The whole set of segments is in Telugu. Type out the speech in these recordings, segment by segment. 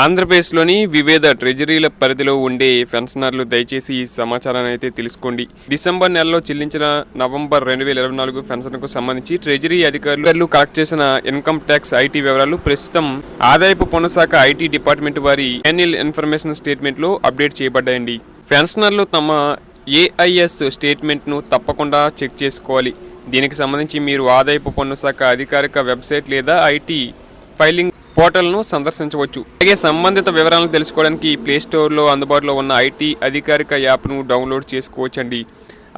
ఆంధ్రప్రదేశ్లోని వివిధ ట్రెజరీల పరిధిలో ఉండే పెన్షనర్లు దయచేసి ఈ సమాచారాన్ని అయితే తెలుసుకోండి. డిసెంబర్ నెలలో చెల్లించిన నవంబర్ రెండు వేల ఇరవై నాలుగు పెన్షన్కు సంబంధించి ట్రెజరీ అధికారులు కలెక్ట్ చేసిన ఇన్కమ్ ట్యాక్స్ ఐటీ వివరాలు ప్రస్తుతం ఆదాయపు పన్ను శాఖ ఐటీ డిపార్ట్మెంట్ వారి యాన్యువల్ ఇన్ఫర్మేషన్ స్టేట్మెంట్లో అప్డేట్ చేయబడ్డాయండి. పెన్షనర్లు తమ ఏఐఎస్ స్టేట్మెంట్ను తప్పకుండా చెక్ చేసుకోవాలి. దీనికి సంబంధించి మీరు ఆదాయపు పన్ను శాఖ అధికారిక వెబ్సైట్ లేదా ఐటీ ఫైలింగ్ పోర్టల్ను సందర్శించవచ్చు. అలాగే సంబంధిత వివరాలను తెలుసుకోవడానికి ప్లే స్టోర్లో అందుబాటులో ఉన్న ఐటీ అధికారిక యాప్ను డౌన్లోడ్ చేసుకోవచ్చండి.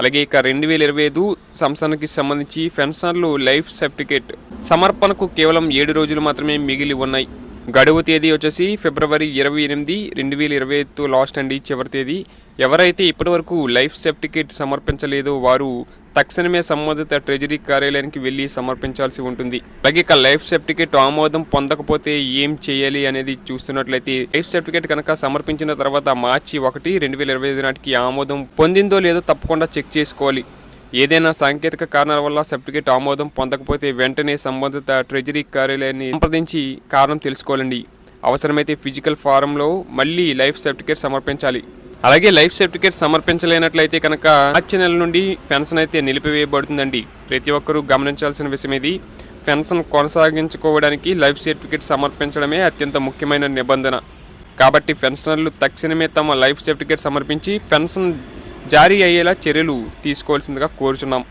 అలాగే ఇక రెండు వేల ఇరవై ఐదు సంవత్సరానికి సంబంధించి పెన్షన్లు లైఫ్ సర్టిఫికేట్ సమర్పణకు కేవలం ఏడు రోజులు మాత్రమే మిగిలి ఉన్నాయి. గడువు తేదీ వచ్చేసి ఫిబ్రవరి ఇరవై ఎనిమిది రెండు వేల ఇరవై ఐదు లాస్ట్ అండి చివరి తేదీ. ఎవరైతే ఇప్పటివరకు లైఫ్ సర్టిఫికేట్ సమర్పించలేదో వారు తక్షణమే సంబంధిత ట్రెజరీ కార్యాలయానికి వెళ్ళి సమర్పించాల్సి ఉంటుంది. అలాగే ఇక లైఫ్ సర్టిఫికేట్ ఆమోదం పొందకపోతే ఏం చేయాలి అనేది చూస్తున్నట్లయితే లైఫ్ సర్టిఫికేట్ కనుక సమర్పించిన తర్వాత మార్చి ఒకటి రెండు వేల ఇరవై ఐదు నాటికి ఆమోదం పొందిందో లేదో తప్పకుండా చెక్ చేసుకోవాలి. ఏదైనా సాంకేతిక కారణాల వల్ల సర్టిఫికేట్ ఆమోదం పొందకపోతే వెంటనే సంబంధిత ట్రెజరీ కార్యాలయాన్ని సంప్రదించి కారణం తెలుసుకోవాలండి. అవసరమైతే ఫిజికల్ ఫారంలో మళ్ళీ లైఫ్ సర్టిఫికేట్ సమర్పించాలి. అలాగే లైఫ్ సర్టిఫికేట్ సమర్పించలేనట్లయితే కనుక మార్చి నెల నుండి పెన్షన్ అయితే నిలిపివేయబడుతుందండి. ప్రతి ఒక్కరూ గమనించాల్సిన విషయం ఇది. పెన్షన్ కొనసాగించుకోవడానికి లైఫ్ సర్టిఫికేట్ సమర్పించడమే అత్యంత ముఖ్యమైన నిబంధన. కాబట్టి పెన్షనర్లు తక్షణమే తమ లైఫ్ సర్టిఫికేట్ సమర్పించి పెన్షన్ జారీ అయ్యేలా చర్యలు తీసుకోవాల్సిందిగా కోరుచున్నాం.